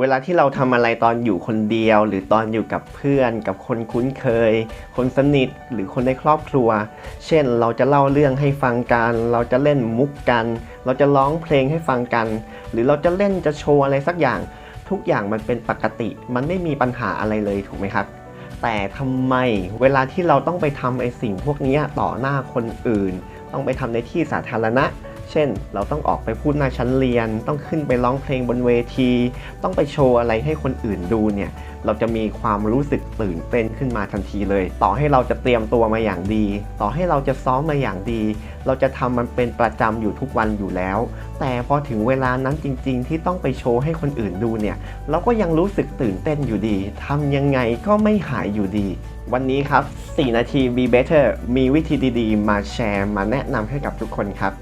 เวลาที่เราทำอะไรตอนอยู่คนเดียว หรือตอนอยู่กับเพื่อน กับคนคุ้นเคย คนสนิทหรือคนในครอบครัว เช่นเราจะเล่าเรื่องให้ฟังกัน เราจะเล่นมุกกัน เราจะร้องเพลงให้ฟังกัน หรือเราจะเล่นจะโชว์อะไรสักอย่าง ทุกอย่างมันเป็นปกติ มันไม่มีปัญหาอะไรเลยถูกไหมครับ แต่ทำไมเวลาที่เราต้องไปทำไอสิ่งพวกนี้ต่อหน้าคนอื่น ต้องไปทำในที่สาธารณะ เช่น เราต้องออกไปพูดหน้าชั้นเรียน ต้องขึ้นไปร้องเพลงบนเวที ต้องไปโชว์อะไรให้คนอื่นดูเนี่ย เราจะมีความรู้สึกตื่นเต้นขึ้นมาทันทีเลย ต่อให้เราจะเตรียมตัวมาอย่างดี ต่อให้เราจะซ้อมมาอย่างดี เราจะทำมันเป็นประจำอยู่ทุกวันอยู่แล้ว แต่พอถึงเวลานั้นจริง ๆ ที่ต้องไปโชว์ให้คนอื่นดูเนี่ย เราก็ยังรู้สึกตื่นเต้นอยู่ดีทำยังไงก็ไม่หายอยู่ดีวันนี้ครับ 4 นาที Be Better มีวิธีดีๆ มาแชร์ มาแนะนำให้กับทุกคนครับ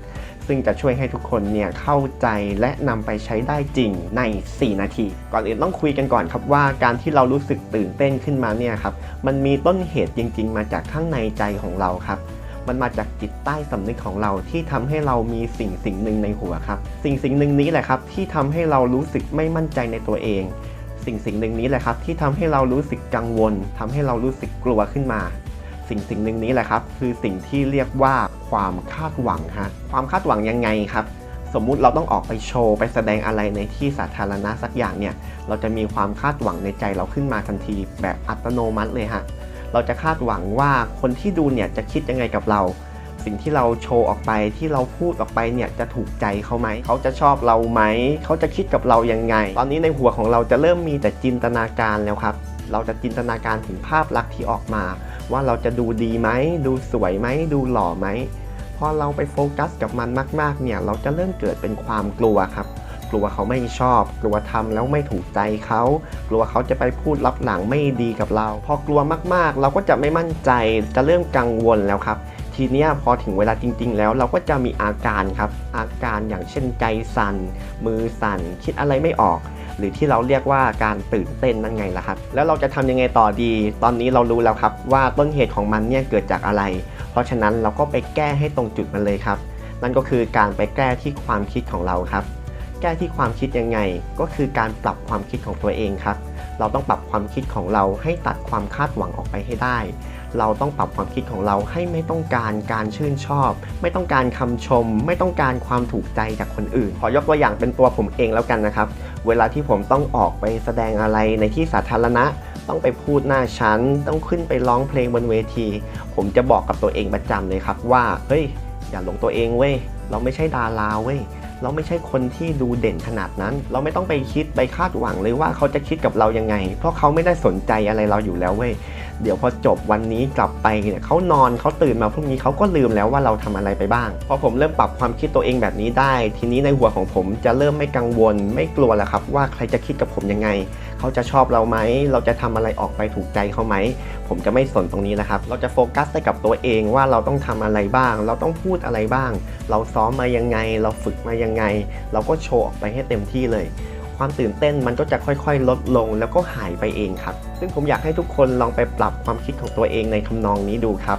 ซึ่งจะช่วยให้ทุกคนเนี่ยเข้าใจและนำไปใช้ได้จริงใน 4 นาที ก่อนอื่นต้องคุยกันก่อนครับว่าการที่เรารู้สึกตื่นเต้นขึ้นมาเนี่ยครับมันมีต้นเหตุจริง ๆ มาจากข้างในใจของเราครับมันมาจากจิตใต้สำนึกของเราที่ทำให้เรามีสิ่งสิ่งหนึ่งในหัวครับ สิ่งสิ่งหนึ่งนี้แหละครับที่ทำให้เรารู้สึกไม่มั่นใจในตัวเอง สิ่งสิ่งหนึ่งนี้แหละครับที่ทำให้เรารู้สึกกังวลทำให้เรารู้สึกกลัวขึ้นมา สิ่งสิ่งหนึ่งนี้แหละครับ คือสิ่งที่เรียกว่าความคาดหวังฮะความคาดหวังยังไงครับสมมุติเราต้องออกไปโชว์ ไปแสดงอะไรในที่สาธารณะสักอย่างเนี่ย เราจะมีความคาดหวังในใจเราขึ้นมาทันทีแบบอัตโนมัติเลยฮะ เราจะคาดหวังว่าคนที่ดูเนี่ยจะคิดยังไงกับเรา สิ่งที่เราโชว์ออกไปที่เราพูดออกไปเนี่ยจะถูกใจเขาไหม เขาจะชอบเราไหม เขาจะคิดกับเรายังไง ตอนนี้ในหัวของเราจะเริ่มมีแต่จินตนาการแล้วครับ เราจะจินตนาการถึงภาพลักษณ์ที่ออกมา ว่าเราจะดูดีไหม ดูสวยไหม ดูหล่อไหม พอเราไปโฟกัสกับมันมาก ๆ เนี่ย เราจะเริ่มเกิดเป็นความกลัวครับ กลัวเขาไม่ชอบ กลัวทำแล้วไม่ถูกใจเขา กลัวเขาจะไปพูดรับหลังไม่ดีกับเรา พอกลัวมาก ๆ เราก็จะไม่มั่นใจ จะเริ่มกังวลแล้วครับ ทีนี้พอถึงเวลาจริง ๆ แล้วเราก็จะมีอาการครับ อาการอย่างเช่นใจสั่น มือสั่น คิดอะไรไม่ออก หรือที่เราเรียกว่าการตื่นเต้นนั่นไงล่ะครับ แล้วเราจะทำยังไงต่อดี ตอนนี้เรารู้แล้วครับว่าต้นเหตุของมันเนี่ยเกิดจากอะไร เพราะฉะนั้นเราก็ไปแก้ให้ตรงจุดมันเลยครับ นั่นก็คือการไปแก้ที่ความคิดของเราครับแก้ที่ความคิดยังไงก็คือการปรับความคิดของตัวเองครับ เราต้องปรับความคิดของเราให้ตัดความคาดหวังออกไปให้ได้ เราต้องปรับความคิดของเราให้ไม่ต้องการการชื่นชอบ ไม่ต้องการคำชม ไม่ต้องการความถูกใจจากคนอื่น ขอยกตัวอย่างเป็นตัวผมเองแล้วกันนะครับ เวลาที่ผมต้องออกไปแสดงอะไรในที่สาธารณะ ต้องไปพูดหน้าชั้น ต้องขึ้นไปร้องเพลงบนเวที ผมจะบอกกับตัวเองประจำเลยครับว่าเฮ้ยอย่าหลงตัวเองเว้ยเราไม่ใช่ดาราเว้ยเราไม่ใช่คนที่ดูเด่นขนาดนั้น เราไม่ต้องไปคิดไปคาดหวังเลยว่าเขาจะคิดกับเรายังไง เพราะเขาไม่ได้สนใจอะไรเราอยู่แล้วเว้ย เดี๋ยวพอจบวันนี้กลับไปเนี่ยเขานอนเขาตื่นมาพรุ่งนี้เขาก็ลืมแล้วว่าเราทำอะไรไปบ้าง พอผมเริ่มปรับความคิดตัวเองแบบนี้ได้ ทีนี้ในหัวของผมจะเริ่มไม่กังวล ไม่กลัวแล้วครับ ว่าใครจะคิดกับผมยังไง เขาจะชอบเราไหม เราจะทำอะไรออกไปถูกใจเขาไหม ผมจะไม่สนตรงนี้นะครับ เราจะโฟกัสไปกับตัวเองว่าเราต้องทำอะไรบ้าง เราต้องพูดอะไรบ้าง เราซ้อมมายังไง เราฝึกมายังไง เราก็โชว์ออกไปให้เต็มที่เลย ความตื่นเต้นมันก็จะค่อยๆ ลดลงแล้วก็หายไปเองครับ ซึ่งผมอยากให้ทุกคนลองไปปรับความคิดของตัวเองในทำนองนี้ดูครับ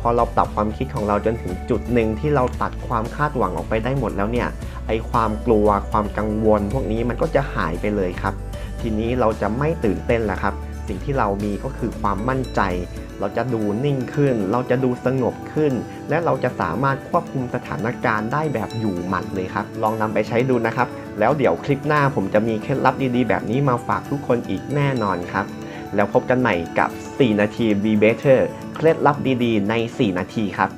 พอเราปรับความคิดของเราจนถึงจุดหนึ่งที่เราตัดความคาดหวังออกไปได้หมดแล้วเนี่ย ไอความกลัวความกังวล พวกนี้มันก็จะหายไปเลยครับ ทีนี้เราจะไม่ตื่นเต้นแล้วครับ สิ่งที่เรามีก็คือความมั่นใจ เราจะดูนิ่งขึ้น เราจะดูสงบขึ้น และเราจะสามารถควบคุมสถานการณ์ได้แบบอยู่หมัดเลยครับ ลองนำไปใช้ดูนะครับ แล้วเดี๋ยวคลิปหน้าผมจะมีเคล็ดลับดีๆ แบบนี้มาฝากทุกคนอีกแน่นอนครับ แล้วพบกันใหม่กับ 4 นาที Be Better เคล็ดลับดีๆ ใน 4 นาทีครับ